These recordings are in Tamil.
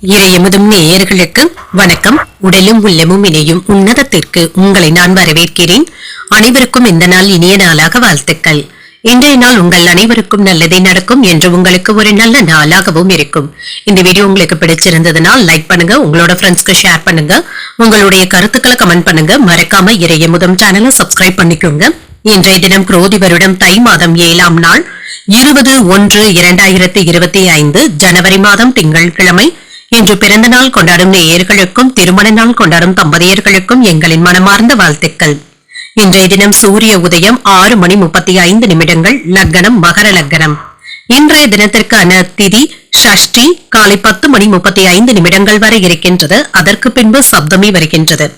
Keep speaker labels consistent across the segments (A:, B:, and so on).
A: இறை எமதும் நேயர்களுக்கு வணக்கம். உடலும் உள்ளமும் இணையும் உன்னதத்திற்கு உங்களை நான் வரவேற்கிறேன். அனைவருக்கும் இந்த நாள் இனிய நாளாக வாழ்த்துக்கள். இன்றைய நாள் உங்கள் அனைவருக்கும் நல்லதே நடக்கும் என்று உங்களுக்கு ஒரு நல்ல நாளாகவும் இருக்கும். இந்த வீடியோ உங்களுக்கு பிடிச்சிருந்ததுனால் லைக் பண்ணுங்க உங்களோட ஃப்ரெண்ட்ஸ்க்கு ஷேர் பண்ணுங்க உங்களுடைய கருத்துக்களை கமெண்ட் பண்ணுங்க. மறக்காம இறைய முதம் சேனலை சப்ஸ்கிரைப் பண்ணிக்கோங்க. இன்றைய தினம் குரோதி வருடம் தை மாதம் ஏழாம் நாள். இருபது ஒன்று இரண்டாயிரத்தி இருபத்தி ஐந்து ஜனவரி மாதம் திங்கள் கிழமை இன்று பிறந்த நாள் கொண்டாடும் நேயர்களுக்கும் திருமண நாள் கொண்டாடும் தம்பதியர்களுக்கும் எங்களின் மனமார்ந்த வாழ்த்துக்கள். இன்றைய தினம் சூரிய உதயம் ஆறு மணி முப்பத்தி ஐந்து நிமிடங்கள் லக்னம் மகர லக்னம். இன்றைய தினத்திற்கான திதி ஷஷ்டி காலை பத்து மணி முப்பத்தி ஐந்து நிமிடங்கள் வரை இருக்கின்றது. அதற்கு பின்பு சப்தமி வருகின்றது.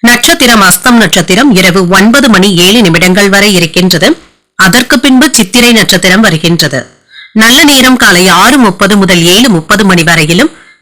A: நட்சத்திரம் அஸ்தம் நட்சத்திரம் இரவு ஒன்பது மணி ஏழு நிமிடங்கள் வரை இருக்கின்றது. அதற்கு பின்பு சித்திரை நட்சத்திரம் வருகின்றது. நல்ல நேரம் காலை ஆறு முப்பது முதல் ஏழு முப்பது மணி வரையிலும்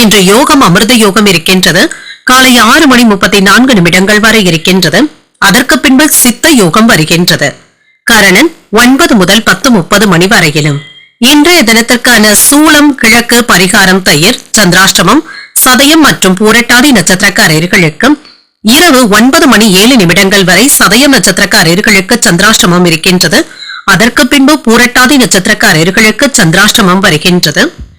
A: இன்று யோகம் அமிர்த யோகம் இருக்கின்றது. காலை ஆறு மணி முப்பத்தி நான்கு நிமிடங்கள் வரை இருக்கின்றது. அதற்கு பின்பு சித்த யோகம் வருகின்றது. கரணன் ஒன்பது முதல் பத்து முப்பது மணி வரையிலும். இன்றைய தினத்திற்கான சூளம் கிழக்கு பரிகாரம் தயிர் சந்திராஷ்டமம் சதயம் மற்றும் பூரட்டாதி நட்சத்திரக்காரர்களுக்கு இரவு ஒன்பது மணி ஏழு நிமிடங்கள் வரை சதயம் நட்சத்திரக்காரர்களுக்கு சந்திராஷ்டமம் இருக்கின்றது. அதற்கு பின்பு பூரட்டாதி நட்சத்திரக்காரர்களுக்கு சந்திராஷ்டமம் வருகின்றது.